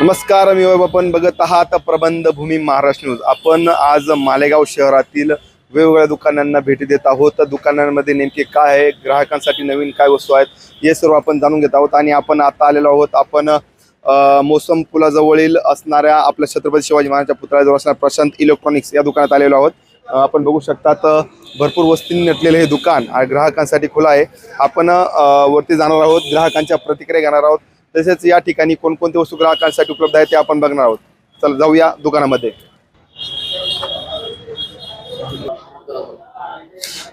नमस्कार मी वैभव. आपण बघत आहात प्रबंध भूमी महाराष्ट्र न्यूज. आपण आज मालेगाव शहरातील वेगवेगळ्या दुकानांना भेटी देत आहोत. दुकानांमध्ये नेमके काय आहे? ग्राहकांसाठी नवीन काय वस्तू आहेत? हे सर्व आपण जाणून घेत आहोत आणि आपण आता आलेलो आहोत. आपण मोसम पुलाजवळील असणाऱ्या आपल्या छत्रपती शिवाजी महाराजांच्या पुतळ्याजवळ असणाऱ्या प्रशांत इलेक्ट्रॉनिक्स या दुकानात आलेलो आहोत. आपण बघू शकतात भरपूर वस्तींनी नटलेले हे दुकान आणि ग्राहकांसाठी खुलं आहे. आपण वरती जाणार आहोत. ग्राहकांच्या प्रतिक्रिया घेणार आहोत. तसेच या ठिकाणी कोणकोणत्या वस्तू ग्राहकांसाठी उपलब्ध आहेत ते आपण बघणार आहोत. चला जाऊया दुकानामध्ये.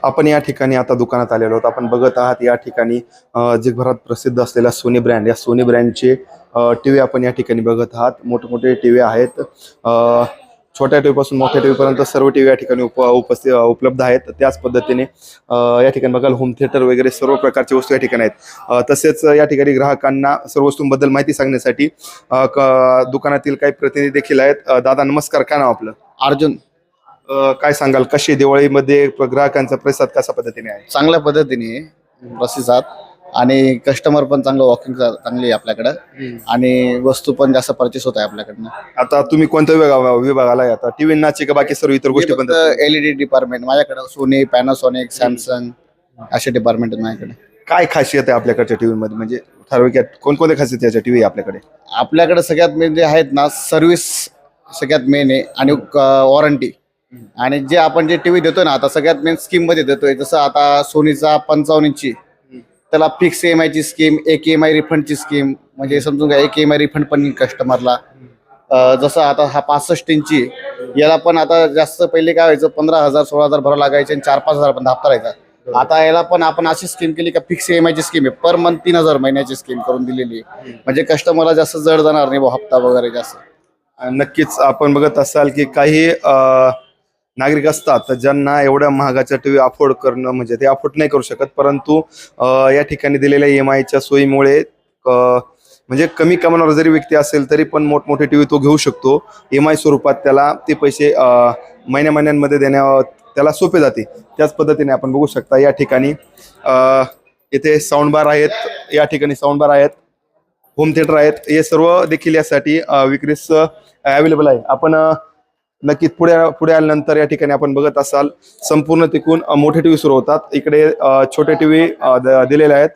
आपण या ठिकाणी आता दुकानात आलेलो आहोत. आपण बघत आहात या ठिकाणी जगभरात प्रसिद्ध असलेला सोनी ब्रँड. या सोनी ब्रँडचे टी व्ही आपण या ठिकाणी बघत आहात. मोठमोठे टी व्ही आहेत छोट्या टी पासून मोठ्या टी पर्यंत सर्व टी व्ही या ठिकाणी उप उपस्थित उपलब्ध आहेत. त्याच पद्धतीने या ठिकाणी बघाल होम थिएटर वगैरे सर्व प्रकारचे वस्तू या ठिकाणी आहेत. तसेच या ठिकाणी ग्राहकांना सर्व वस्तूंबद्दल माहिती सांगण्यासाठी दुकानातील काही प्रतिनिधी देखील आहेत. दादा नमस्कार. काय नाव आपलं? अर्जुन. काय सांगाल? कशी दिवाळीमध्ये ग्राहकांचा प्रतिसाद कशा पद्धतीने आहे? चांगल्या पद्धतीने प्रतिसाद आणि कस्टमर पण चांगलं वॉकिंग चांगली आहे आपल्याकडं. आणि वस्तू पण जास्त परचेस होत आहे आपल्याकडनं. आता तुम्ही कोणत्या विभागा विभागाला आहे आता? टीव्ही नाची का बाकी सर्व इतर गोष्टी पण एलईडी डिपार्टमेंट माझ्याकडे सोनी पॅनासॉनिक सॅमसंग असे डिपार्टमेंट आहेत माझ्याकडे. काय खासियत आहे आपल्याकडच्या टीव्ही मध्ये म्हणजे ठराविक कोणकोणत्या खासियत याच्या टीव्ही आपल्याकडे? आपल्याकडे सगळ्यात मेन जे आहेत ना सर्व्हिस सगळ्यात मेन आहे आणि वॉरंटी आणि जे आपण जे टीव्ही देतोय ना आता सगळ्यात मेन स्कीममध्ये देतोय. जसं आता सोनीचा पंचावन्न इंची त्याला फिक्स एम आय ची स्कीम एक एम आय रिफंडची स्कीम म्हणजे समजून घ्या एक एम आय रिफंड पण कस्टमरला जसं आता हा पासष्ट इंची याला पण आता जास्त पहिले काय व्हायचं पंधरा हजार सोळा हजार भरावं लागायचे आणि चार पाच हजार पण हप्ता राहायचा. आता याला पण आपण अशी स्कीम केली का fix E M I scheme आहे. पर मंथ तीन हजार महिन्याची स्कीम करून दिलेली आहे. म्हणजे कस्टमरला जास्त जड जाणार नाही बुवा हप्ता वगैरे जास्त. आणि नक्कीच आपण बघत असाल की काही नागरिक असतात तर ज्यांना एवढ्या महागाच्या टीव्ही अफोर्ड करणं म्हणजे ते अफोर्ड नाही करू शकत. परंतु या ठिकाणी दिलेल्या ई एम आयच्या सोयीमुळे म्हणजे कमी कमावणारा जरी व्यक्ती असेल तरी पण मोठमोठे टीव्ही तो घेऊ शकतो. एम आय स्वरूपात त्याला ते पैसे महिन्या महिन्यांमध्ये देण्या त्याला सोपे जाते. त्याच पद्धतीने आपण बघू शकता या ठिकाणी इथे साऊंड बार आहेत या ठिकाणी साऊंड बार आहेत होम थिएटर आहेत. हे सर्व देखील यासाठी विक्रीस अवेलेबल आहे. आपण नक्कीच पुढे पुढे आल्यानंतर या ठिकाणी आपण बघत असाल संपूर्ण तिकून मोठे टीव्ही सुरू होतात. इकडे छोटे टीव्ही दिलेले आहेत.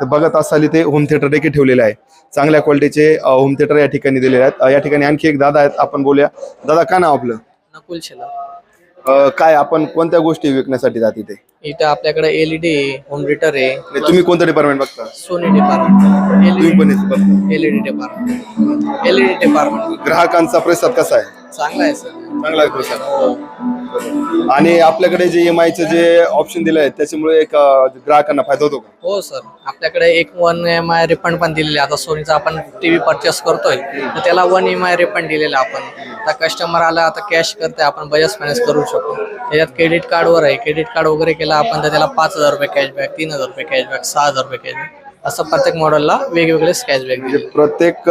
तर बघत असाल इथे होम थिएटर देखील ठेवलेले आहे. चांगल्या क्वालिटीचे होम थिएटर या ठिकाणी दिलेले आहेत. या ठिकाणी आणखी एक दादा आहेत. आपण बोलूया. दादा काय नाव आपलं? नकुल काय आपण कोणत्या गोष्टी विकण्यासाठी जात इथे? इथं आपल्याकडे एलईडी होम थिएटर आहे तुम्ही कोणतं डिपार्टमेंट बघता? Sony department LED department LED department ग्राहकांचा प्रतिसाद कसा आहे? चांगला आहे सर. चांगला आहे आणि आपल्याकडे जे एम आयचं जे ऑप्शन दिलं आहे त्याच्यामुळे एक अ, ग्राहकांना फायदा होतो का? हो सर. आपल्याकडे एक वन एम आय रिफंड पण दिलेले आहे. आता सोनीचा आपण टीव्ही परचेस करतोय तर त्याला वन एम आय रिफंड दिलेला आपण. आता कस्टमर आला आता कॅश करते आपण बजाज फायनान्स करू शकतो. त्याच्यात क्रेडिट कार्डवर आहे. क्रेडिट कार्ड वगैरे केला आपण तर त्याला पाच हजार रुपये कॅशबॅक तीन हजार रुपये कॅशबॅक सहा हजार रुपये कॅशबॅक असं प्रत्येक मॉडेलला वेगवेगळे कॅशबॅक म्हणजे प्रत्येक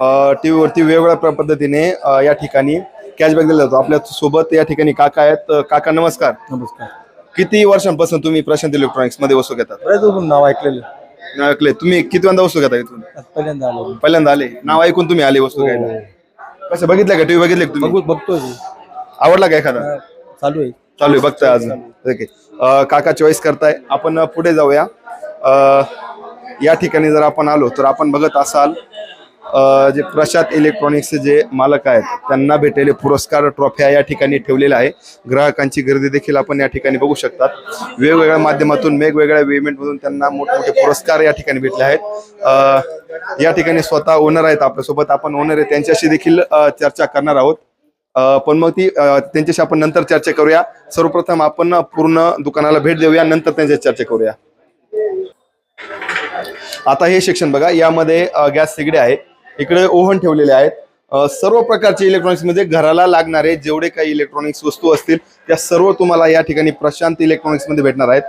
टीव्ही वरती वेगवेगळ्या पद्धतीने या ठिकाणी कॅशबॅक दिला जातो. आपल्यासोबत या ठिकाणी काका आहेत. काका नमस्कार. नमस्कार. किती वर्षांपासून तुम्ही प्रशांत इलेक्ट्रॉनिक्समध्ये वस्तू घेतात? नाव ऐकलेलं. ऐकले तुम्ही कितव्यांदा वस्तू घेता इथून? पहिल्यांदा आलो पहिल्यांदा आले. नाव ऐकून तुम्ही आले वस्तू घ्यायला. कसं बघितलं का? टीव्ही बघितले तुम्ही? बघू बघतोय. आवडला का एखादा? चालू आहे. चालू आहे बघताय अजून. ओके काका चॉईस करताय. आपण पुढे जाऊया. या ठिकाणी जर आपण आलो तर आपण बघत असाल जे प्रशात इलेक्ट्रॉनिक्सचे जे मालक आहेत त्यांना भेटलेले पुरस्कार ट्रॉफ्या या ठिकाणी ठेवलेल्या आहे. ग्राहकांची गर्दी देखील आपण या ठिकाणी बघू शकतात. वेगवेगळ्या माध्यमातून वेगवेगळ्या इव्हेंटमधून त्यांना मोठमोठे पुरस्कार या ठिकाणी भेटले आहेत. या ठिकाणी स्वतः ओनर आहेत आपल्यासोबत. आपण ओनर आहे त्यांच्याशी देखील चर्चा करणार आहोत. पण मग ती त्यांच्याशी आपण नंतर चर्चा करूया. सर्वप्रथम आपण पूर्ण दुकानाला भेट देऊया नंतर त्यांच्याशी चर्चा करूया. आता हे शिक्षण बघा यामध्ये गॅस शेगडी आहे इकडे ओव्हन ठेवलेले आहेत. सर्व प्रकारचे इलेक्ट्रॉनिक्स म्हणजे घराला लागणारे जेवढे काही इलेक्ट्रॉनिक्स वस्तू असतील त्या सर्व तुम्हाला या ठिकाणी प्रशांत इलेक्ट्रॉनिक्समध्ये भेटणार आहेत.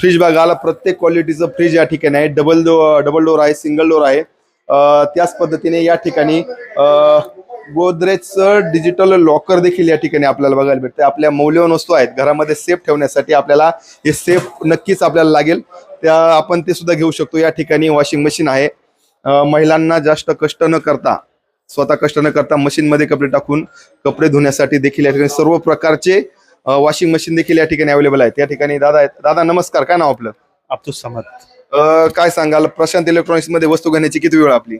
फ्रीज बघायला प्रत्येक क्वालिटीचं फ्रीज या ठिकाणी आहे. डबल डो डबल डोर आहे सिंगल डोर आहे. त्याच पद्धतीने या ठिकाणी गोदरेजचं डिजिटल लॉकर देखील या ठिकाणी आपल्याला बघायला भेटते. आपल्या मौल्यवान वस्तू आहेत. घरामध्ये सेफ ठेवण्यासाठी आपल्याला हे सेफ नक्कीच आपल्याला लागेल. त्या आपण ते सुद्धा घेऊ शकतो. या ठिकाणी वॉशिंग मशीन आहे. महिलांना जास्त कष्ट न करता स्वतः कष्ट न करता मशीन मध्ये कपडे टाकून कपडे धुण्यासाठी देखील या ठिकाणी सर्व प्रकारचे वॉशिंग मशीन देखील या ठिकाणी अवेलेबल आहेत. या ठिकाणी दादा आहेत. दादा नमस्कार. काय नाव आपलं? अब्दुल समद. काय सांगाल? प्रशांत इलेक्ट्रॉनिक्समध्ये वस्तू घेण्याची किती वेळ आपली?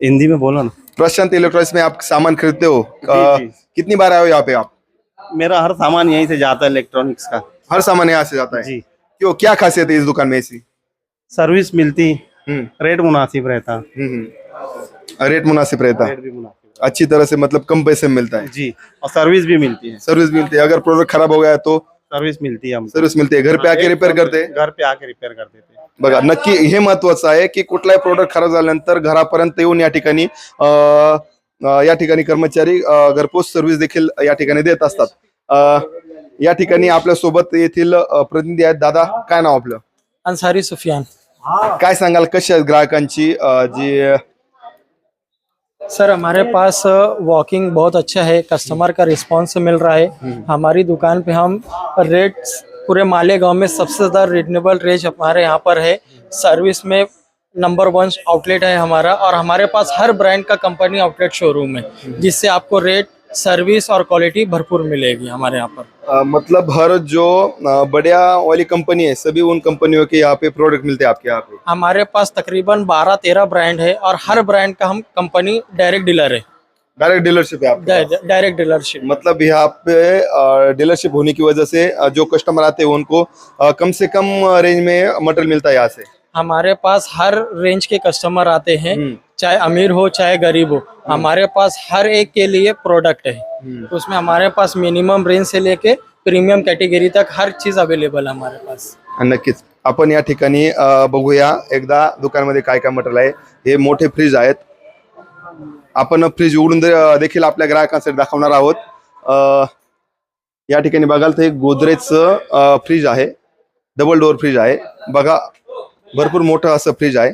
हिंदी में बोलो ना. प्रशांत इलेक्ट्रॉनिक्स में आप सामान खरीदते हो। कितनी बार आए हो यहाँ पे आप? मेरा हर सामान यहीं से जाता है इलेक्ट्रॉनिक्स का. हर सामान यहाँ से जाता है? जी. क्यों? क्या खासियत है इस दुकान में ऐसी? सर्विस मिलती रेट मुनासिब रहता। रेट मुनासिब रहता। है रेट भी मुनासिब रहता। अच्छी तरह से मतलब कम पैसे में मिलता है। है। जी और सर्विस भी मिलती है। सर्विस मिलती है। अगर प्रोडक्ट खराब हो गया तो सर्विस मिलती है हमको। सर्विस मिलते आहे घर पे आके रिपेअर करते। घर पे आके रिपेयर कर देते। हैं बघा नक्की हे महत्वाचं आहे की कुठलाही प्रोडक्ट खराब झाल्यानंतर घरापर्यंत येऊन या ठिकाणी अं, अं, या ठिकाणी कर्मचारी अं, घरपोच सर्व्हिस देखील या ठिकाणी देत असतात. अं, या ठिकाणी आपल्यासोबत येथील अं, प्रतिनिधी आहेत. दादा काय नाव आपलं? अंसारी सुफियान. काय सांगाल कशी आहेत ग्राहकांची अं, जी सर हमारे पास वॉकिंग बहुत अच्छा है कस्टमर का रिस्पांस मिल रहा है। हमारी दुकान पे हम रेट पूरे मालेगांव में सबसे ज़्यादा रिजनेबल रेट हमारे यहाँ पर है। सर्विस में नंबर वन आउटलेट है हमारा और हमारे पास हर ब्रांड का कंपनी आउटलेट शोरूम है जिससे आपको रेट सर्विस और क्वालिटी भरपूर मिलेगी हमारे यहाँ पर। अं, मतलब हर जो बढ़िया वाली कंपनी है सभी उन कंपनियों के यहाँ पे प्रोडक्ट मिलते हैं आपके यहाँ पे? हमारे पास तकरीबन 12-13 ब्रांड है और हर ब्रांड का हम कंपनी डायरेक्ट डीलर है। डायरेक्ट डीलरशिप है आपके डायरेक्ट डीलरशिप मतलब यहाँ पे डीलरशिप होने की वजह से जो कस्टमर आते हैं उनको कम से कम रेंज में मटेरियल मिलता है यहाँ से। हमारे पास हर रेंज के कस्टमर आते हैं। हम्म। चाहे अमीर हो चाहे गरीब हो हमारे पास हर एक के लिए प्रोडक्ट है। उसमें हमारे पास मिनिमम रेंज से लेके प्रीमियम कैटेगरी तक हर चीज अवेलेबल है हमारे पास। नक्कीच. आपण या ठिकाणी अ, बघूया एकदा दुकानमध्ये काय काय मटेरियल आहे. हे मोठे फ्रीज आहेत. आपण फ्रीज उघडून दे- देखील आपल्या ग्राहकांसाठी दाखवणार आहोत. अ, या ठिकाणी बघाल तर एक गोदरेजचं फ्रीज आहे. डबल डोअर फ्रीज आहे. बघा भरपूर मोठं असं फ्रीज आहे.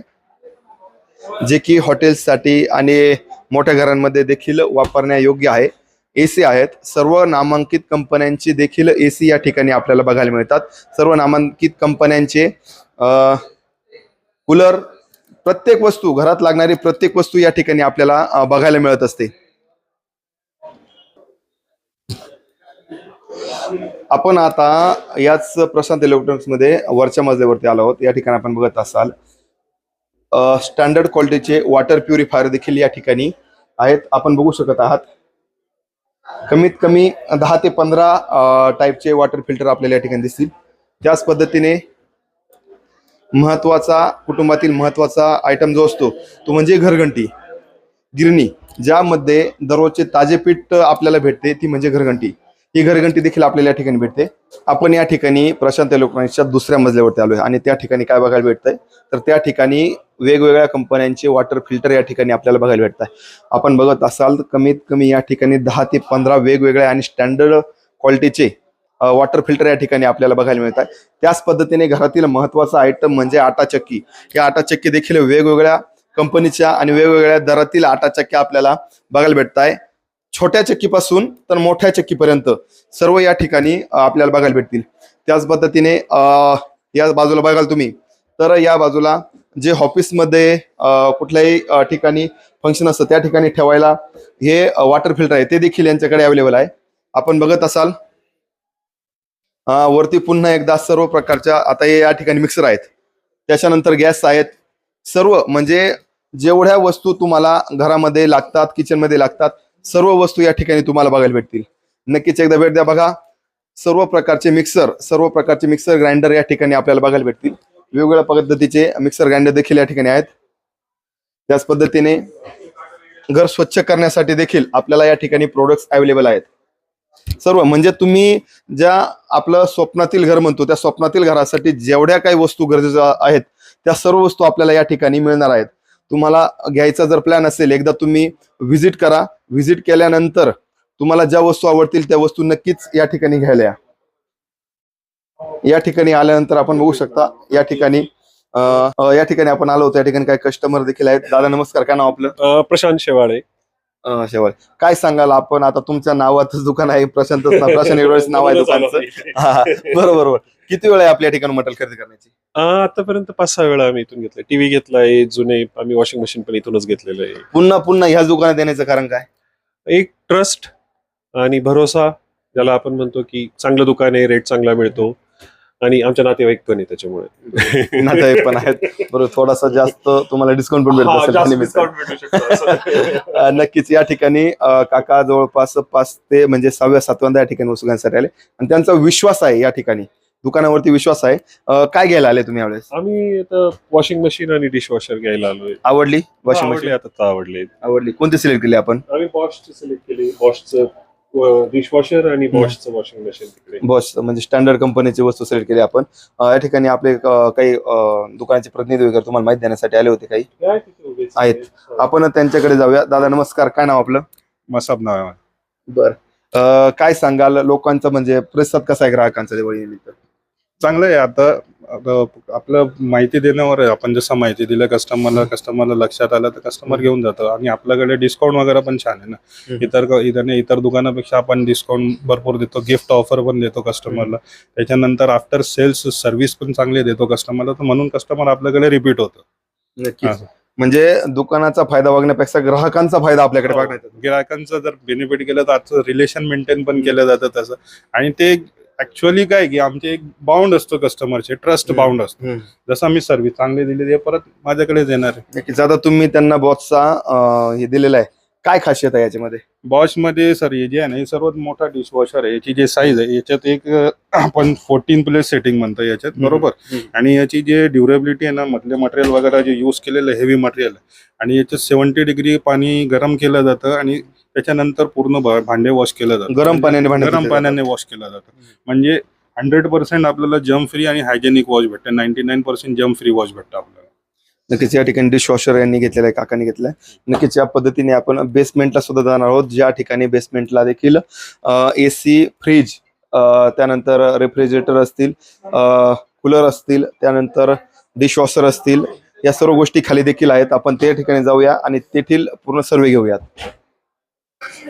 जे की हॉटेल्ससाठी आणि मोठ्या घरांमध्ये देखील वापरण्यायोग्य आहे. ए सी आहेत. सर्व नामांकित कंपन्यांची देखील ए सी या ठिकाणी आपल्याला बघायला मिळतात. सर्व नामांकित कंपन्यांचे कूलर प्रत्येक वस्तू घरात लागणारी प्रत्येक वस्तू या ठिकाणी आपल्याला बघायला मिळत असते. आपण आता याच प्रशांत इलेक्ट्रॉनिक्समध्ये वरच्या मजल्यावरती आलो आहोत. या ठिकाणी आपण बघत असाल. स्टँडर्ड क्वालिटीचे वॉटर प्युरिफायर देखील या ठिकाणी आहेत. आपण बघू शकत आहात. कमीत कमी दहा ते पंधरा टाईपचे वॉटर फिल्टर आपल्याला या ठिकाणी दिसतील. त्याच पद्धतीने महत्त्वाचा कुटुंबातील महत्त्वाचा आयटम जो असतो तो म्हणजे घरघंटी. गिरणी ज्यामध्ये दररोजचे ताजे पीठ आपल्याला भेटते ती म्हणजे घरघंटी. ही घरघंटी देखील आपल्याला या ठिकाणी भेटते. आपण या ठिकाणी प्रशांत इलेक्ट्रॉनिक्सच्या दुसऱ्या मजल्यावरती आलोय आणि त्या ठिकाणी काय बघायला भेटतंय? तर त्या ठिकाणी वेगवेगळ्या कंपन्यांचे वॉटर फिल्टर या ठिकाणी आपल्याला बघायला भेटत आहे आपण बघत असाल तर कमीत कमी या ठिकाणी दहा ते पंधरा वेगवेगळ्या आणि स्टँडर्ड क्वालिटीचे वॉटर फिल्टर या ठिकाणी आपल्याला बघायला मिळत आहे त्याच पद्धतीने घरातील महत्त्वाचा आयटम म्हणजे आटा चक्की. या आटा चक्की देखील वेगवेगळ्या कंपनीच्या आणि वेगवेगळ्या दरातील आटा चक्क्या आपल्याला बघायला भेटत आहे छोट्या चक्कीपासून तर मोठ्या चक्कीपर्यंत सर्व या ठिकाणी आपल्याला बघायला भेटतील. त्याच पद्धतीने या बाजूला बघाल तुम्ही तर या बाजूला जे ऑफिसमध्ये कुठल्याही ठिकाणी फंक्शन असतं त्या ठिकाणी ठेवायला हे वॉटर फिल्टर आहे. ते देखील यांच्याकडे अवेलेबल आहे. आपण बघत असाल वरती पुन्हा एकदा सर्व प्रकारच्या आता हे या ठिकाणी मिक्सर आहेत. त्याच्यानंतर गॅस आहेत. सर्व म्हणजे जेवढ्या वस्तू तुम्हाला घरामध्ये लागतात किचनमध्ये लागतात सर्व वस्तू या ठिकाणी तुम्हाला बघायला भेटतील. नक्कीच एकदा भेट द्या बघा. सर्व प्रकारचे मिक्सर सर्व प्रकारचे मिक्सर ग्राइंडर या ठिकाणी आपल्याला बघायला भेटतील. वेगवेगळ्या पद्धतीचे मिक्सर ग्राइंडर देखील या ठिकाणी आहेत. त्याच पद्धतीने घर स्वच्छ करण्यासाठी देखील आपल्याला या ठिकाणी प्रोडक्ट्स अवेलेबल आहेत. सर्व म्हणजे तुम्ही ज्या आपलं स्वप्नातील घर म्हणतो त्या स्वप्नातील घरासाठी जेवढ्या काही वस्तू गरजेच्या आहेत त्या सर्व वस्तू आपल्याला या ठिकाणी मिळणार आहेत. तुम्हाला घ्यायचा जर प्लॅन असेल एकदा तुम्ही व्हिजिट करा. व्हिजिट केल्यानंतर तुम्हाला ज्या वस्तू आवडतील त्या वस्तू नक्कीच या ठिकाणी घ्यायला या. या ठिकाणी आल्यानंतर आपण बघू शकता या ठिकाणी या ठिकाणी आपण आलो होतो. या ठिकाणी काही कस्टमर देखील आहेत. दादा नमस्कार. काय नाव आपलं? प्रशांत शेवाळे. शेवाळे. काय सांगाल आपण? आता तुमच्या नावातच दुकान आहे. प्रशांत प्रशांत नाव आहे दुकानचं. बरोबर बरोबर. किती वेळ आहे आपल्या ठिकाणी मटेरियल खरेदी करण्याची? अं, आतापर्यंत पाच सहा वेळा आम्ही इथून घेतलाय. टीव्ही घेतलाय जुने आम्ही वॉशिंग मशीन पण इथूनच घेतलेलं आहे. पुन्हा पुन्हा ह्याच दुकानात येण्याचं कारण काय? एक ट्रस्ट आणि भरोसा ज्याला आपण म्हणतो की चांगलं दुकान आहे रेट चांगला मिळतो. आणि आमच्या नातेवाईक पण आहे त्याच्यामुळे. नातेवाईक पण आहेत. बरोबर थोडासा जास्त तुम्हाला डिस्काउंट पण भेटत हा, असेल जास्त त्यानिमित्त. discount भेटू शकतो असं. अ, नक्कीच या ठिकाणी अ, काका जवळपास पाच ते म्हणजे सहाव्या सातव्यांदा या ठिकाणी वस्तू घेण्यासाठी आले. आणि त्यांचा विश्वास आहे या ठिकाणी. दुकानावरती विश्वास आहे. काय घ्यायला आले तुम्ही यावेळेस? आम्ही आता वॉशिंग मशीन आणि डिशवॉशर घ्यायला आलोय. आवडली वॉशिंग आवडले मशीन आता आवडले. आवडली. कोणती सिलेक्ट केली आपण? आम्ही बॉशचे सिलेक्ट केले. बॉशचं डिशवॉशर आणि बॉशचं वॉशिंग मशीन बॉस म्हणजे स्टँडर्ड कंपनीची वस्तू सिलेक्ट केली आपण. या ठिकाणी आपले काही दुकानाचे प्रतिनिधी वगैरे तुम्हाला माहिती देण्यासाठी आले होते काही? काय तिथे उभेच आहेत. आपण त्यांच्याकडे जाऊया. दादा नमस्कार. काय नाव आपलं? मसाब नाव आहे. बर. काय सांगाल? लोकांचा म्हणजे प्रतिसाद कसा आहे ग्राहकांचा दिवाळी निमित्त चांगलं आहे. आता आपलं माहिती देण्यावर आहे. आपण जसं माहिती दिलं कस्टमरला कस्टमरला लक्षात आलं तर कस्टमर घेऊन जातो. आणि आपल्याकडे डिस्काउंट वगैरे पण छान आहे ना. इतर इतर इतर दुकानापेक्षा आपण डिस्काउंट भरपूर देतो. गिफ्ट ऑफर पण देतो कस्टमरला त्याच्यानंतर आफ्टर सेल्स सर्व्हिस पण चांगली देतो कस्टमरला तर म्हणून कस्टमर आपल्याकडे रिपीट होतो. म्हणजे दुकानाचा फायदा बघण्यापेक्षा ग्राहकांचा फायदा आपल्याकडे बघण्यात येतो. गिरायकांचं जर बेनिफिट केलं तर आजचं रिलेशन मेंटेन पण केलं जातं तसं. आणि ते ऍक्च्युअली काय की आमचे एक बाउंड असतो कस्टमरचे ट्रस्ट. बाउंड असतो. जसं आम्ही सर्व्हिस चांगली दिली ते परत माझ्याकडेच येणार आहे. नक्कीच आता तुम्ही त्यांना बॉसचा हे दिलेला आहे. काय खासियत आहे याच्यामध्ये? बॉशमध्ये सर हे जे आहे ना हे सर्वात मोठा डिशवॉशर आहे. याची जे साईज आहे याच्यात एक आपण फोर्टीन प्लेस सेटिंग म्हणतो याच्यात बरोबर. आणि याची जे ड्युरेबिलिटी आहे ना मधले मटेरियल वगैरे जे यूज केलेलं हेवी मटेरियल आणि याच्यात सेव्हन्टी डिग्री पाणी गरम केलं जातं आणि त्याच्यानंतर पूर्ण भा- भांडे वॉश केलं जातं. गरम पाण्याने भांडे गरम धुतले पाण्याने वॉश केलं जातं. म्हणजे हंड्रेड पर्सेंट आपल्याला जम फ्री आणि हायजेनिक वॉश भेटतं. Ninety nine percent germ free wash भेटतं आपल्याला. नक्कीच या ठिकाणी डिशवॉशर यांनी घेतलेला आहे काकांनी घेतलाय नक्कीच या पद्धतीने आपण बेसमेंटला सुद्धा जाणार आहोत. ज्या ठिकाणी बेसमेंटला देखील ए सी फ्रीज त्यानंतर रेफ्रिजरेटर असतील कूलर असतील त्यानंतर डिशवॉशर असतील या सर्व गोष्टी खाली देखील आहेत. आपण त्या ठिकाणी जाऊया आणि तेथील पूर्ण सर्वे घेऊयात.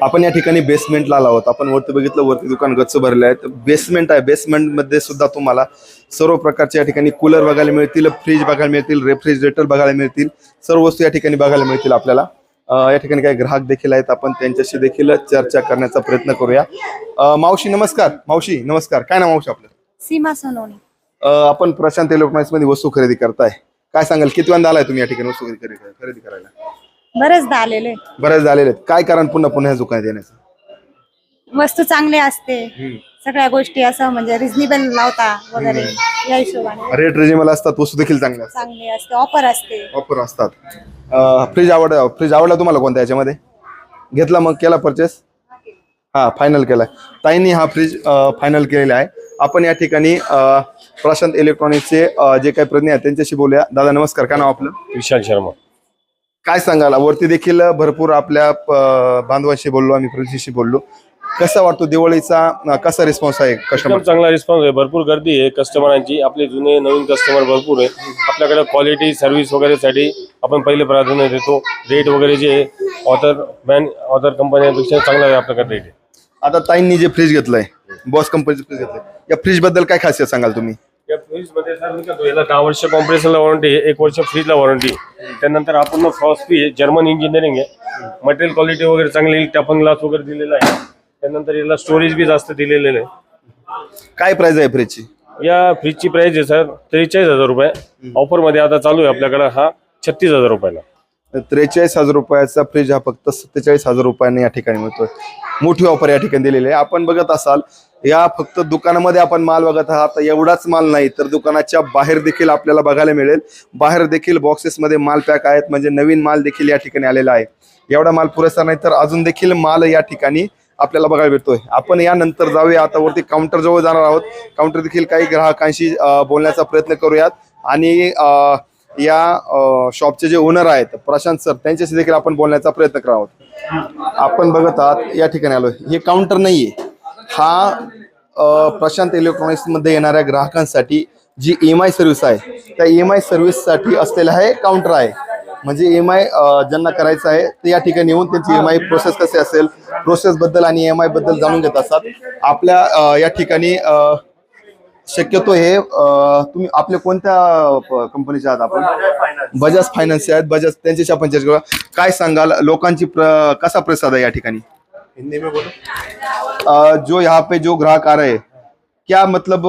आपण या ठिकाणी बेसमेंटला आलो आहोत. आपण वरती बघितलं वरती दुकान गच्च भरले आहेत. बेसमेंट आहे. बेसमेंटमध्ये सुद्धा तुम्हाला सर्व प्रकारचे या ठिकाणी कूलर बघायला मिळतील फ्रीज बघायला मिळतील रेफ्रिजरेटर बघायला मिळतील. सर्व वस्तू या ठिकाणी बघायला मिळतील आपल्याला. या ठिकाणी काही ग्राहक देखील आहेत. आपण त्यांच्याशी देखील चर्चा करण्याचा प्रयत्न करूया. मावशी नमस्कार. मावशी नमस्कार. काय ना मावशी आपलं? सीमा सोनवणे. अं, आपण प्रशांत इलेक्ट्रॉनिक्समध्ये वस्तू खरेदी करताय. काय सांगाल? किती वेळा आलाय तुम्ही या ठिकाणी वस्तू खरेदी करायला? बरेचदा आलेले. बऱ्याच झालेले आहेत. काय कारण पुन्हा पुन्हा ह्या दुकानात येण्याचं वस्तू चांगली असते. सगळ्या गोष्टी असं म्हणजे रिझनेबल लावता वगैरे या हिशोबाने. रेट रिजनेबल असतात वस्तू देखील चांगल्या असतात. चांगली असते. ऑफर असते. ऑफर असतात. फ्रीज आवड फ्रीज आवडला तुम्हाला कोणत्या याच्यामध्ये? घेतला मग केला परचेस हा फायनल केलाय. ताईंनी हा फ्रीज फायनल केलेला आहे. आपण या ठिकाणी अं, प्रशांत इलेक्ट्रॉनिक्सचे अं, जे काही प्रतिनिधी आहेत त्यांच्याशी बोलूया. दादा नमस्कार. काय नाव आपलं? विशाल शर्मा. काय सांगाल? वरती देखील भरपूर आपल्या बांधवांशी बोललो आम्ही प्रतिशी बोललो. कसा वाटतो दिवाळीचा कसा रिस्पॉन्स आहे? कस्टमर चांगला रिस्पॉन्स आहे. भरपूर गर्दी आहे. कस्टमरांची आपले जुने नवीन कस्टमर भरपूर आहे. आपल्याकडे क्वालिटी सर्व्हिस वगैरेसाठी आपण पहिले प्राधान्य देतो. रेट वगैरे जे ऑथर मॅन ऑथर कंपन्यांपेक्षा चांगला आहे आपल्याकडे रेट आहे. आता ताईंनी जे फ्रीज घेतलंय बॉस कंपनीचं फ्रीज घेतलंय. या फ्रीजबद्दल काय खासियत सांगाल तुम्ही? फ्रीजमध्ये सर मी काय याला दहा वर्ष कॉम्प्रेसरला वॉरंटी आहे एक वर्ष फ्रीजला वॉरंटी आहे. त्यानंतर आपण फ्रॉस्पी आहे जर्मन इंजिनिअरिंग आहे. मटेरियल क्वालिटी वगैरे चांगली टॅपन ग्लास वगैरे दिलेला आहे. त्यानंतर याला स्टोरेज बी जास्त दिलेलं आहे काय प्राइस आहे फ्रीजची या फ्रीजची प्राइस आहे सर त्रेचाळीस हजार रुपये. ऑफरमध्ये आता चालू आहे आपल्याकडे हा छत्तीस हजार रुपयाला. त्रेचाळीस हजार रुपयाचा फ्रीज हा फक्त सत्तेचाळीस हजार रुपयांनी या ठिकाणी मिळतोय. मोठी ऑफर या ठिकाणी दिलेली आहे. आपण बघत असाल या फक्त दुकानामध्ये आपण माल बघत आहात एवढाच माल नाही तर दुकानाच्या बाहेर देखील आपल्याला बघायला मिळेल. बाहेर देखील बॉक्सेसमध्ये माल पॅक आहेत म्हणजे नवीन माल देखील या ठिकाणी आलेला आहे. एवढा माल पुरेसा नाही तर अजून देखील माल या ठिकाणी आपल्याला बघायला भेटतोय आपण यानंतर जाऊया आता वरती काउंटर जवळ जाणार आहोत. काउंटर देखील काही ग्राहकांशी बोलण्याचा प्रयत्न करूयात. आणि या शॉपचे जे ओनर आहेत प्रशांत सर त्यांच्याशी देखील आपण बोलण्याचा प्रयत्न करावा. आहोत आपण बघत आहात या ठिकाणी आलोय. हे काउंटर नाहीये. हा प्रशांत इलेक्ट्रॉनिक्समध्ये येणाऱ्या ग्राहकांसाठी जी एम आय सर्व्हिस आहे त्या एम आय सर्व्हिससाठी असलेला हे काउंटर आहे. म्हणजे एम आय ज्यांना करायचं आहे ते या ठिकाणी येऊन त्यांची एम आय प्रोसेस कसे असेल प्रोसेस बद्दल आणि एम आयबद्दल जाणून घेत असतात. आपल्या या ठिकाणी शक्यतो हे तुम्ही आपल्या कोणत्या कंपनीचे आहात आपण? बजाज फायनान्सचे आहेत. बजाज त्यांच्याशी आपण चर्चा करूया. काय सांगाल? लोकांची प्र, कसा प्रतिसाद आहे या ठिकाणी? हिंदी में बोलो। जो यहाँ पे जो ग्राहक आ रहे हैं क्या मतलब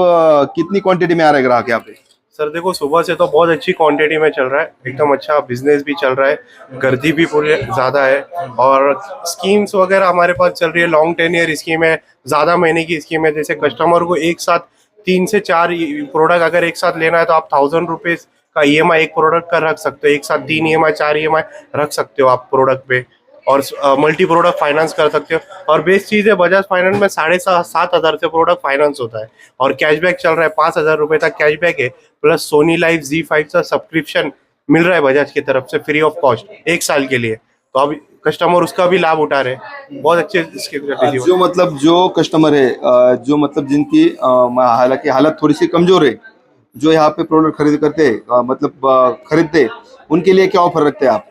कितनी क्वांटिटी में आ रहे हैं ग्राहक यहाँ पे? सर देखो सुबह से तो बहुत अच्छी क्वांटिटी में चल रहा है। एकदम अच्छा बिज़नेस भी चल रहा है। गर्दी भी पूरी ज़्यादा है। और स्कीम्स वगैरह हमारे पास चल रही है। लॉन्ग टेन ईयर स्कीम है। ज़्यादा महीने की स्कीम है। जैसे कस्टमर को एक साथ तीन से चार प्रोडक्ट अगर एक साथ लेना है तो आप थाउज़ेंड रुपीज़ का ईएमआई एक प्रोडक्ट का रख सकते हो। एक साथ तीन ई चार ई रख सकते हो आप प्रोडक्ट पे। और मल्टी प्रोडक्ट फाइनेंस कर सकते हो। और बेस्ट चीज़ है बजाज फाइनेंस में साढ़े सा- सात हज़ार से प्रोडक्ट फाइनेंस होता है। और कैशबैक चल रहा है पाँच हज़ार रुपये तक कैशबैक है। Plus Sony life Zee five का सब्सक्रिप्शन मिल रहा है बजाज की तरफ़ से फ्री ऑफ़ कॉस्ट एक साल के लिए। तो अब कस्टमर उसका भी लाभ उठा रहे हैं। बहुत अच्छे इसके जो मतलब जो कस्टमर है जो मतलब जिनकी हालाँकि हालत थोड़ी सी कमज़ोर है जो यहाँ पे प्रोडक्ट खरीद करते हैं मतलब खरीदते हैं, उनके लिए क्या ऑफ़र रखते हैं आप?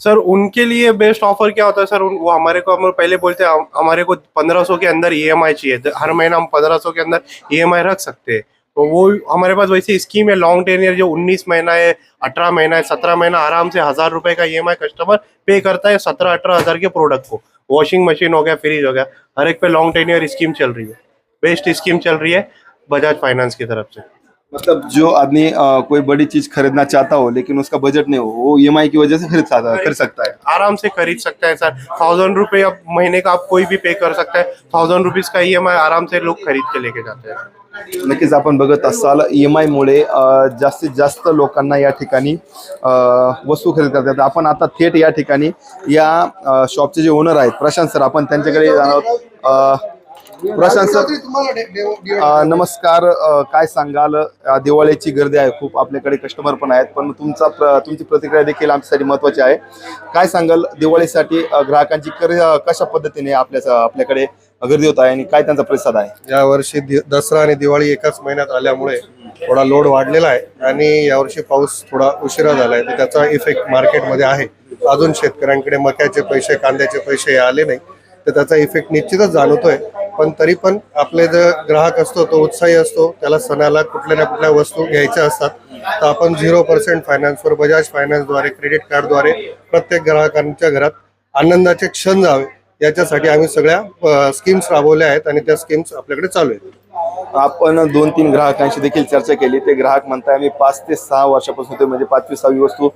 सर, उनके लिए बेस्ट ऑफ़र क्या होता है, सर? वो हमारे को, हम पहले बोलते हैं हमारे को पंद्रह सौ के अंदर ई एम आई चाहिए। हर महीना हम पंद्रह सौ के अंदर ई एम आई रख सकते हैं। तो वो, हमारे पास वैसी स्कीम है लॉन्ग टेन ईयर जो उन्नीस महीना है, अठारह महीना है, सत्रह महीना, आराम से हज़ार रुपए का E M I customer pay करता है, सत्रह, अठारह हज़ार के प्रोडक्ट को। वॉशिंग मशीन हो गया फ्रिज हो गया, हर एक पे लॉन्ग टेन ईयर स्कीम चल रही है। बेस्ट स्कीम चल रही है बजाज फाइनेंस की तरफ़ से। मतलब जो आदमी कोई बड़ी चीज खरीदना चाहता हो लेकिन उसका बजट नहीं हो वो ई की वजह से खरीद सकता खरीद सकता है। आराम से खरीद सकता है सर। थाउजेंड रुपए अब महीने का आप कोई भी पे कर सकता है। थाउजेंड रुपीज का ई आराम से लोग खरीद के लेके जाते हैं। नक्कीच आपण बघत असाल ई एम आयमुळे जास्तीत जास्त लोकांना या ठिकाणी वस्तू खरेदी करतात आपण आता थेट या ठिकाणी या शॉपचे जे ओनर आहेत प्रशांत सर आपण त्यांच्याकडे जाणार प्रशांत नमस्कार काय सांगाल? दिवाळीची गर्दी आहे खूप आपल्याकडे कस्टमर पण आहेत पण तुमचा प्र- तुमची प्रतिक्रिया देखील आमच्यासाठी महत्वाची आहे. काय सांगाल दिवाळीसाठी ग्राहकांची कशा पद्धतीने आपल्या आपल्याकडे गर्दी होत आहे आणि काय त्यांचा प्रतिसाद आहे? यावर्षी दि- दसरा आणि दिवाळी एकाच महिन्यात आल्यामुळे थोडा लोड वाढलेला आहे आणि यावर्षी पाऊस थोडा उशिरा झाला आहे. तर त्याचा इफेक्ट मार्केटमध्ये आहे. अजून शेतकऱ्यांकडे मक्याचे पैसे कांद्याचे पैसे आले नाही. तर त्याचा इफेक्ट निश्चितच जाणवतोय. पण तरी पण आपले जो ग्राहक असतो तो उत्साही असतो. त्याला सणाला कुठल्या ना कुठल्या वस्तू घ्यायच्या असतात. तर आपण झिरो पर्सेंट फायनान्सवर बजाज फायनान्सद्वारे क्रेडिट कार्डद्वारे प्रत्येक ग्राहकांच्या घरात आनंदाचे क्षण जावे. याच्यासाठी आम्ही सगळ्या स्कीम्स राबवल्या आहेत आणि त्या स्कीम्स आपल्याकडे चालू आहेत. आपण दोन तीन ग्राहकांशी देखील चर्चा केली. ते ग्राहक म्हणताय आम्ही पाच ते सहा वर्षापासून ते म्हणजे पाचवी सहावी वस्तू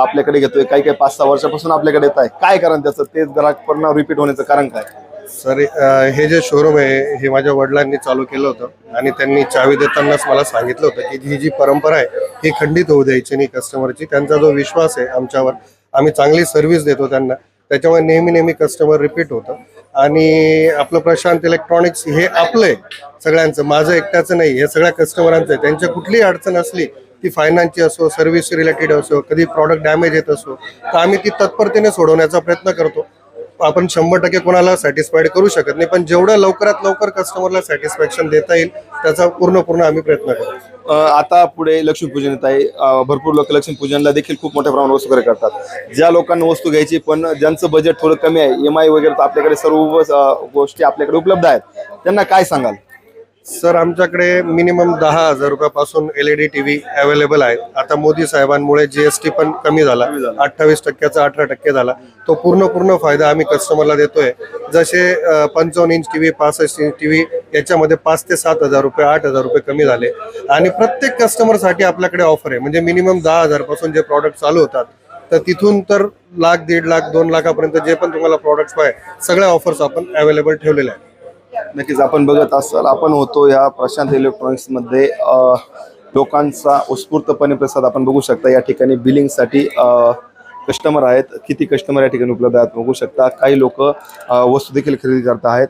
आपल्याकडे घेतोय. काही काही पाच सहा वर्षापासून आपल्याकडे येत आहे. काय कारण त्याचं? तेच ग्राहक पण रिपीट होण्याचं कारण काय? सर हे जे शोरूम आहे हे माझ्या वडिलांनी चालू केलं होतं आणि त्यांनी चावी देतानाच मला सांगितलं होतं की ही जी परंपरा आहे ही खंडित होऊ द्यायची नाही कस्टमरची त्यांचा जो विश्वास आहे आमच्यावर आम्ही चांगली सर्व्हिस देतो त्यांना. त्याच्यामुळे नेहमी नेहमी कस्टमर रिपीट होतं. आणि आपलं प्रशांत इलेक्ट्रॉनिक्स हे आपलं आहे सगळ्यांचं माझं एकट्याचं नाही हे सगळ्या कस्टमरांचं आहे. त्यांच्या कुठलीही अडचण असली ती फायनान्सची असो सर्व्हिस रिलेटेड असो कधी प्रॉडक्ट डॅमेज येत असो तर आम्ही ती तत्परतेने सोडवण्याचा प्रयत्न करतो. आपण शंभर टक्के कोणाला सॅटिस्फाईड करू शकत नाही पण जेवढं लवकरात लवकर कस्टमरला सॅटिस्फॅक्शन देता येईल त्याचा पूर्ण पूर्ण आम्ही प्रयत्न करतो. आता पुढे लक्ष्मीपूजन येत आहे. भरपूर लोक लक्ष्मीपूजनला देखील खूप मोठ्या प्रमाणात वस्तू खरेदी करतात. ज्या लोकांना वस्तू घ्यायची पण ज्यांचं बजेट थोडं कमी आहे एम आय वगैरे तर आपल्याकडे सर्व गोष्टी आपल्याकडे उपलब्ध आहेत. त्यांना काय सांगाल? सर आमच्याकडे मिनिमम दहा हजार रुपयापासून L E D T V available आहेत आता मोदी साहेबांमुळे जीएसटी पण कमी झाला. अठ्ठावीस टक्क्याचा अठरा टक्के झाला. तो पूर्ण पूर्ण फायदा आम्ही कस्टमरला देतोय. जसे पंचावन्न इंच टी व्ही पासष्ट इंच टी व्ही याच्यामध्ये पाच ते सात हजार रुपये आठ हजार रुपये कमी झाले. आणि प्रत्येक कस्टमरसाठी आपल्याकडे ऑफर आहे. म्हणजे मिनिमम दहा हजारपासून जे प्रॉडक्ट चालू होतात तर तिथून तर लाख दीड लाख दोन लाखापर्यंत जे पण तुम्हाला प्रॉडक्ट्स पाहिजे सगळ्या ऑफर्स आपण अवेलेबल ठेवलेल्या आहेत. नक्कीच आपण बघत असाल आपण होतो या प्रशांत इलेक्ट्रॉनिक्समध्ये लोकांचा उत्स्फूर्तपणे प्रसाद आपण बघू शकता. या ठिकाणी बिलिंगसाठी कस्टमर आहेत. किती कस्टमर या ठिकाणी उपलब्ध आहेत बघू शकता. काही लोक वस्तू देखील खरेदी करत आहेत.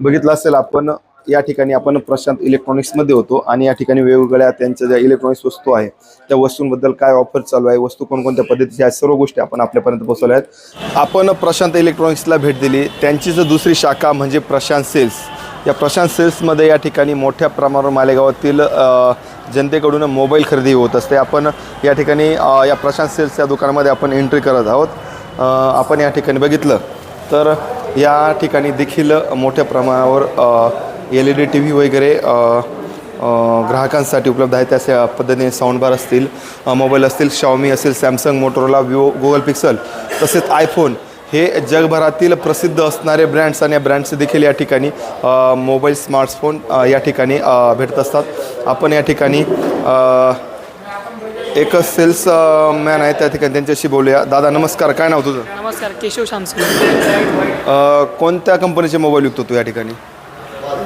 बघितलं असेल आपण या ठिकाणी आपण प्रशांत इलेक्ट्रॉनिक्समध्ये होतो आणि या ठिकाणी वेगवेगळ्या त्यांच्या ज्या इलेक्ट्रॉनिक्स वस्तू आहे त्या वस्तूंबद्दल काय ऑफर चालू आहे वस्तू कोणकोणत्या पद्धतीच्या आहेत सर्व गोष्टी आपण आपल्यापर्यंत पोहोचवल्या आहेत. आपण प्रशांत इलेक्ट्रॉनिक्सला भेट दिली. त्यांची जर दुसरी शाखा म्हणजे प्रशांत सेल्स. या प्रशांत सेल्समध्ये या ठिकाणी मोठ्या प्रमाणावर मालेगावातील जनतेकडून मोबाईल खरेदी होत असते. आपण या ठिकाणी या प्रशांत सेल्स या दुकानामध्ये आपण एंट्री करत आहोत. आपण या ठिकाणी बघितलं तर या ठिकाणी देखील मोठ्या प्रमाणावर L E D T V वगैरे ग्राहकांसाठी उपलब्ध आहेत. त्याच्या पद्धतीने साऊंडबार असतील मोबाईल असतील शाओमी असेल Samsung Motorola Vivo Google Pixel तसेच आयफोन हे जगभरातील प्रसिद्ध असणारे ब्रँड्स आणि या ब्रँड्स देखील या ठिकाणी मोबाईल स्मार्टफोन या ठिकाणी भेटत असतात. आपण या ठिकाणी एक सेल्स मॅन आहे त्या ठिकाणी त्यांच्याशी बोलूया. दादा नमस्कार. काय नाव तुझं? नमस्कार केशव शामस्कर अ, कोणत्या कंपनीचे मोबाईल विकतो तू या ठिकाणी?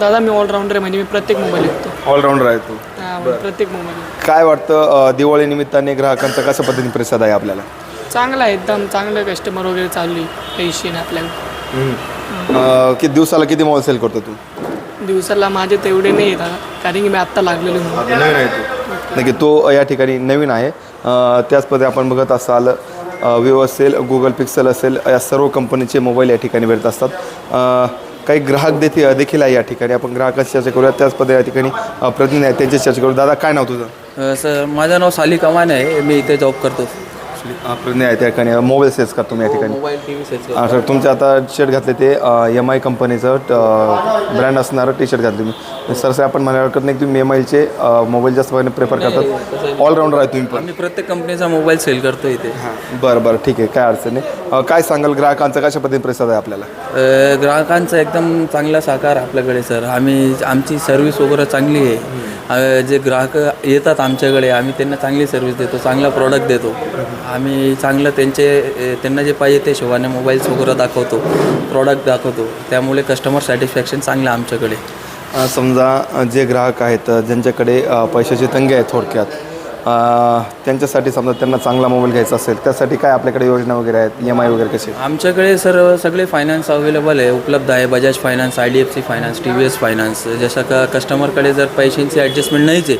दादा मी ऑलराऊंडर आहे म्हणजे मी प्रत्येक मोबाईल विकतो ऑलराऊंडर आहे तू. हा, प्रत्येक मोबाईल काय वाटतं अ, दिवाळी निमित्ताने ग्राहकांचा कशा पद्धतीने प्रतिसाद आहे आपल्याला? चांगला आहे एकदम चांगलं कस्टमर वगैरे चालू आहे काही इश्यू नाही आपल्याला अ, किती दिवसाला किती मोबाईल सेल करतो तू? दिवसाला माझे तेवढे नाही येतात कारण की मी आत्ता लागलेलो आहे. नवीन आहे तू. नक्की तो या ठिकाणी नवीन आहे. अ, त्याच पद्धती आपण बघत असाल विवो असेल गुगल पिक्सल असेल या सर्व कंपनीचे मोबाईल या ठिकाणी भेटत असतात. अ, काही ग्राहक देखील देखील आहे या ठिकाणी. आपण ग्राहकाशी चर्चा करूया. त्याच पद्धती या ठिकाणी प्रतिनिधी आहेत त्यांची चर्चा करू. दादा काय नाव तुझं? सर माझं नाव साली कमाने आहे. मी इथे जॉब करतो. आहे त्या ठिकाणी. मोबाईल सेल्स का तुम्ही या ठिकाणी. मोबाईल टी व्ही सेट हा, सर तुमचे आता शर्ट घातले ते एम आय कंपनीचं ब्रँड असणारं टी शर्ट घातले तुम्ही सर सर आपण म्हणायला हरकत नाही की तुम्ही एम आयचे मोबाईल जास्त प्रेफर करतात. ऑलराऊंडर आहे तुम्ही पण. आम्ही प्रत्येक कंपनीचा मोबाईल सेल करतो इथे. बरं बरं ठीक आहे काय अडचण नाही. काय सांगाल ग्राहकांचा कशा पद्धतीने प्रतिसाद आहे आपल्याला? ग्राहकांचा एकदम चांगला साकार आपल्याकडे सर. आम्ही आमची सर्व्हिस वगैरे चांगली आहे. जे ग्राहक येतात आमच्याकडे आम्ही त्यांना चांगली सर्व्हिस देतो चांगला प्रॉडक्ट देतो. आम्ही चांगलं त्यांचे त्यांना जे पाहिजे ते शिवाने मोबाईल्स वगैरे दाखवतो प्रॉडक्ट दाखवतो. त्यामुळे कस्टमर सॅटिस्फॅक्शन चांगलं आमच्याकडे. समजा जे ग्राहक आहेत ज्यांच्याकडे पैशाची तंगी आहे थोडक्यात त्यांच्यासाठी समजा त्यांना चांगला मोबाईल घ्यायचा असेल त्यासाठी काय आपल्याकडे योजना वगैरे आहेत ई एम आय वगैरे कसे आमच्याकडे सर सगळे फायनान्स अवेलेबल आहे उपलब्ध आहे Bajaj finance I D F C finance T V S finance जसं का कस्टमरकडे जर पैशांची ॲडजस्टमेंट नाहीच आहे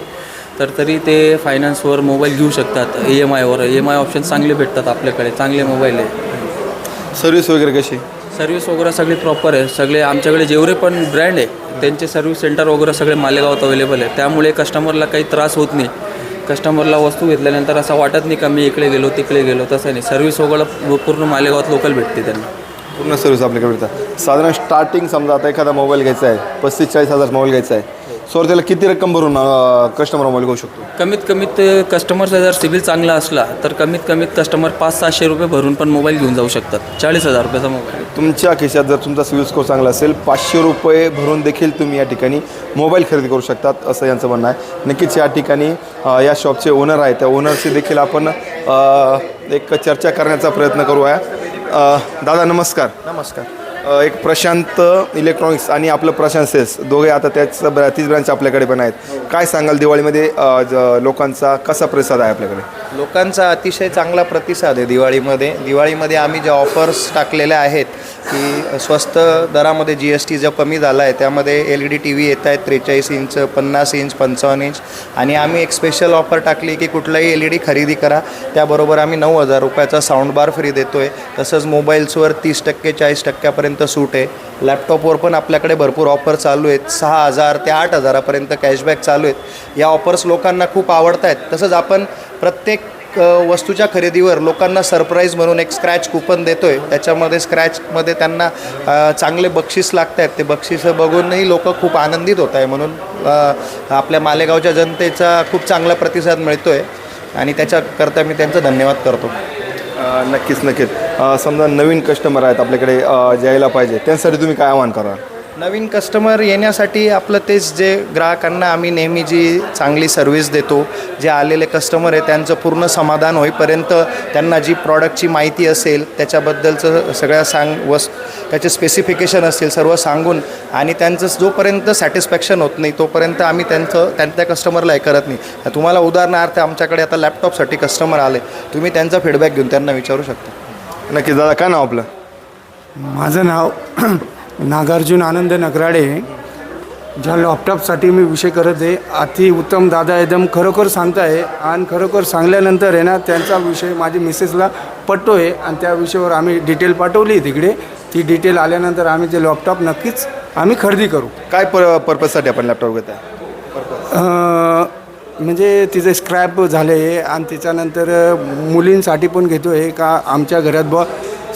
तर तरी ते फायनान्सवर मोबाईल घेऊ शकतात ई एम आयवर ई एम आय ऑप्शन चांगले भेटतात आपल्याकडे चांगले मोबाईल आहे. सर्व्हिस वगैरे कशी? सर्व्हिस वगैरे सगळी प्रॉपर आहे सगळे आमच्याकडे जेवढे पण ब्रँड आहे त्यांचे सर्व्हिस सेंटर वगैरे सगळे मालेगावात अवेलेबल आहे त्यामुळे कस्टमरला काही त्रास होत नाही. कस्टमरला वस्तू घेतल्यानंतर असं वाटत नाही का मी इकडे गेलो तिकडे गेलो. तसं नाही. सर्व्हिस वगैरे पूर्ण मालेगावात लोकल भेटते त्यांना. पूर्ण सर्व्हिस आपल्याकडे मिळतात साधारण स्टार्टिंग समजा आता एखादा मोबाईल घ्यायचा आहे पस्तीस चाळीस हजार मोबाईल घ्यायचा आहे. सो त्याला किती रक्कम भरून कस्टमर मोबाईल घेऊ शकतो? कमीत कमीत कस्टमरचा जर सिबिल चांगला असला तर कमीत कमीत कस्टमर पाच सहाशे रुपये भरून पण मोबाईल घेऊन जाऊ शकतात. चाळीस हजार रुपयाचा मोबाईल तुमच्या खिशात जर तुमचा सिव्हिल स्कोर चांगला असेल पाचशे रुपये भरून देखील तुम्ही या ठिकाणी मोबाईल खरेदी करू शकतात असं यांचं म्हणणं आहे. नक्कीच या ठिकाणी या शॉपचे ओनर आहेत. त्या ओनरशी देखील आपण एक चर्चा करण्याचा प्रयत्न करूया. दादा नमस्कार. नमस्कार. अ, एक प्रशांत इलेक्ट्रॉनिक्स आणि आपलं प्रशांत सेल्स दोघे आता त्याच ब्र- तीच ब्रांच आपल्याकडे पण आहेत. काय सांगाल दिवाळीमध्ये ज- लोकांचा कसा प्रतिसाद आहे आपल्याकडे? लोकांचा अतिशय चांगला प्रतिसाद आहे दिवाळीमध्ये. दिवाळीमध्ये आम्ही ज्या ऑफर्स टाकलेल्या आहेत की स्वस्त दरामध्ये जी एस टी जो कमी झाला आहे त्यामध्ये L E D T V येत आहेत त्रेचाळीस इंच पन्नास इंच पंचावन्न इंच. आणि आम्ही एक स्पेशल ऑफर टाकली की कुठलाही एल ई डी खरेदी करा. त्याबरोबर आम्ही नऊ हजार रुपयाचा साऊंड बार फ्री देतो आहे तसंच मोबाईल्सवर तीस टक्के चाळीस टक्क्यापर्यंत सूट आहे. लॅपटॉपवर पण आपल्याकडे भरपूर ऑफर चालू आहेत. सहा हजार ते आठ हजारापर्यंत कॅशबॅक चालू आहेत. या ऑफर्स लोकांना खूप आवडत आहेत तसंच आपण प्रत्येक वस्तूच्या खरेदीवर लोकांना सरप्राईज म्हणून एक स्क्रॅच कुपन देतो आहे त्याच्यामध्ये स्क्रॅचमध्ये त्यांना चांगले बक्षीस लागत आहेत ते बक्षिसं बघूनही लोक खूप आनंदित होत आहे म्हणून आपल्या मालेगावच्या जनतेचा खूप चांगला प्रतिसाद मिळतो आहे आणि त्याच्याकरता मी त्यांचा धन्यवाद करतो. नक्कीच नक्कीच. समजा नवीन कस्टमर आहेत आपल्याकडे यायला पाहिजे. त्यांसाठी तुम्ही काय आवाहन कराल? नवीन कस्टमर येण्यासाठी आपलं तेच जे ग्राहकांना आम्ही नेहमी जी चांगली सर्व्हिस देतो जे आलेले कस्टमर आहे त्यांचं पूर्ण समाधान होईपर्यंत त्यांना जी प्रॉडक्टची माहिती असेल त्याच्याबद्दलचं सगळ्या सांग वस त्याचे स्पेसिफिकेशन असेल सर्व सांगून आणि त्यांचं जोपर्यंत सॅटिस्फॅक्शन होत नाही तोपर्यंत आम्ही त्यांचं त्यां त्या कस्टमरला हे करत नाही. तुम्हाला उदाहरणार्थ आमच्याकडे आता लॅपटॉपसाठी कस्टमर आले तुम्ही त्यांचा फीडबॅक घेऊन त्यांना विचारू शकता. नक्कीच दादा काय नाव आपलं? माझं नाव नागार्जुन आनंद नगराडे ज्या लॅपटॉपसाठी मी विषय करत आहे अति उत्तम दादा एकदम खरोखर सांगताय आणि खरोखर सांगल्यानंतर आहे ना त्यांचा विषय माझी मिसेसला पटतो आहे आणि त्या विषयावर आम्ही डिटेल पाठवली तिकडे. ती डिटेल आल्यानंतर आम्ही ते लॅपटॉप नक्कीच आम्ही खरेदी करू. काय पर पर्पजसाठी आपण लॅपटॉप घेत आहे म्हणजे तिचे स्क्रॅप झाले आणि त्याच्यानंतर मुलींसाठी पण घेतो आहे का आमच्या घरात ब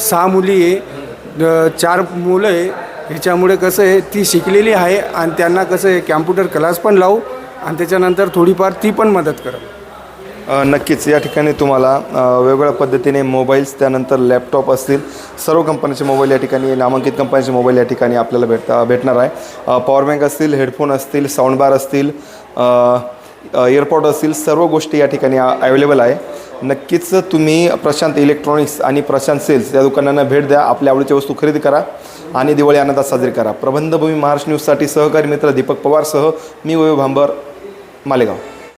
सहा मुली आहे चार मुलं आहे ह्याच्यामुळे कसं आहे ती शिकलेली आहे आणि त्यांना कसं आहे कॅम्प्युटर क्लास पण लावू आणि त्याच्यानंतर थोडीफार ती पण मदत करा. नक्कीच. या ठिकाणी तुम्हाला वेगवेगळ्या पद्धतीने मोबाईल्स त्यानंतर लॅपटॉप असतील. सर्व कंपनीचे मोबाईल या ठिकाणी नामांकित कंपनीचे मोबाईल या ठिकाणी आपल्याला भेटता भेटणार आहे. पॉवर बँक असतील हेडफोन असतील साऊंड बार असतील एअरपोर्ट असतील सर्व गोष्टी या ठिकाणी अवेलेबल आहे. नक्कीच तुम्ही प्रशांत इलेक्ट्रॉनिक्स आणि प्रशांत सेल्स या दुकानांना भेट द्या. आपल्या आवडीची वस्तू खरेदी करा. आणि दिवाळी आनंदात साजरी करा. प्रबंधभूमी महाराष्ट्र न्यूजसाठी सहकारी मित्र दीपक पवारसह मी वयो भांबर मालेगाव.